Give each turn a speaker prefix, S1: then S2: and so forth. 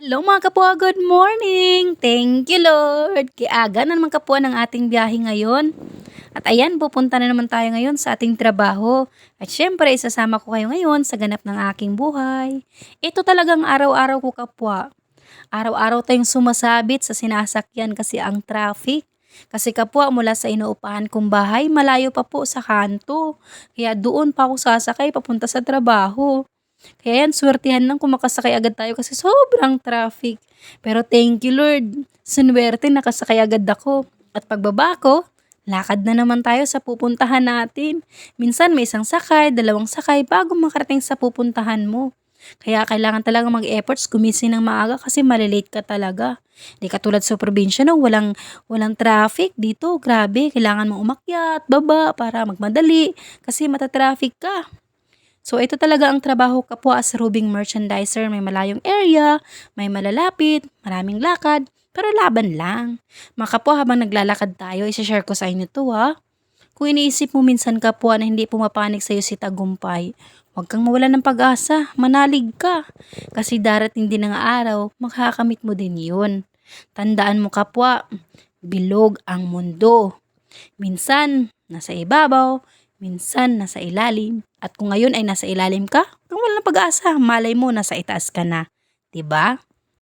S1: Hello mga kapwa, good morning! Thank you Lord! Kiaga na naman kapwa ng ating biyahe ngayon. At ayan, pupunta na naman tayo ngayon sa ating trabaho. At syempre, isasama ko kayo ngayon sa ganap ng aking buhay. Ito talagang araw-araw ko kapwa. Araw-araw tayong sumasabit sa sinasakyan kasi ang traffic. Kasi kapwa mula sa inuupahan kong bahay, malayo pa po sa kanto. Kaya doon pa ako sasakay papunta sa trabaho. Kaya yan, swertihan lang kung makasakay agad tayo kasi sobrang traffic. Pero thank you Lord, sunwerte nakasakay agad ako. At pagbaba ko, lakad na naman tayo sa pupuntahan natin. Minsan may isang sakay, dalawang sakay bago makarating sa pupuntahan mo. Kaya kailangan talaga mag-efforts gumising ng maaga kasi malilate ka talaga. Di katulad sa probinsya no, walang, walang traffic dito. Grabe, kailangan mong umakyat, baba para magmadali kasi matatraffic ka. So ito talaga ang trabaho ka po as roving merchandiser. May malayong area, may malalapit, maraming lakad, pero laban lang. Mga kapwa habang naglalakad tayo, isa-share ko sa inyo to ha. Kung iniisip mo minsan kapwa na hindi pumapanig sa'yo si tagumpay, huwag kang mawala ng pag-asa, manalig ka. Kasi darating din ang araw, makakamit mo din yun. Tandaan mo kapwa, bilog ang mundo. Minsan, nasa ibabaw, minsan nasa ilalim. At kung ngayon ay nasa ilalim ka, kung wala ng pag-asa, malay mo nasa itaas ka na. 'Di ba?